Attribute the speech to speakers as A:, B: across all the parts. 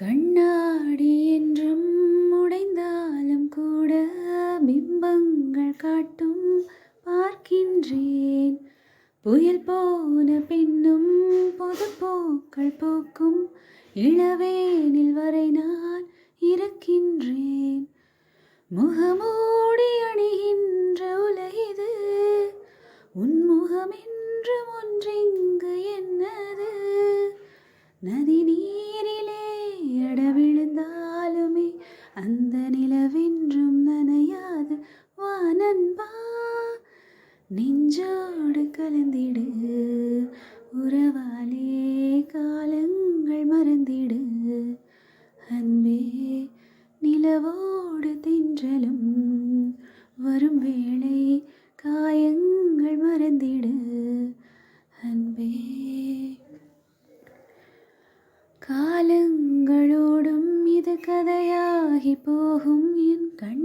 A: கண்ணாடி என்றும் உடைந்தாலும் கூட பிம்பங்கள் காட்டும் பார்க்கின்றேன். புயல் போன பின்னும் பொதுப்போக்கள் போக்கும் இளவேனில் வரை நான் இருக்கின்றேன். முகமூடி அணிகின்ற உலகிது உன்முகம் என்றும் ஒன்றிங்கு என்னது? நதி நீர் நண்பா நெஞ்சோடு கலந்திடு. உறவாலே காலங்கள் மறந்திடு. அன்பே நிலவோடு தென்றலும். வரும் வேளை காயங்கள் மறந்திடு. அன்பே காலங்களோடும் இது கதையாகி போகும் என் கண்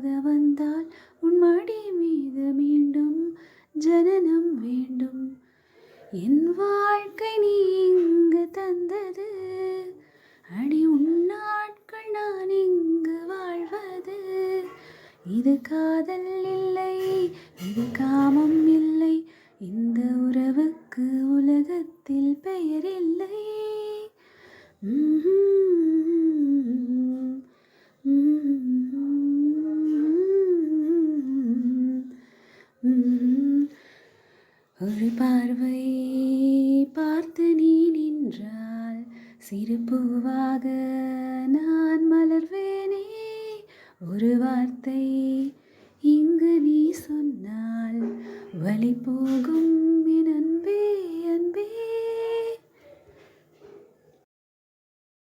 A: கோத வந்தால் உன் மடி மீது மீண்டும் ஜனனம் வேண்டும். என் வாழ்க்கை நீ இங்கு தந்தது. அடி உன் நாட்கள் நான் இங்கு வாழ்வது. இது காதல் இல்லை இது காமம் இல்லை. இந்த உறவுக்கு உலகத்தில் பெயர் இல்லை. ஒரு பார்வை பார்த்து நீ நின்றால் சிறு பூவாக நான் மலர்வேனே. ஒரு வார்த்தை இங்கு நீ சொன்னால் வழி போகும்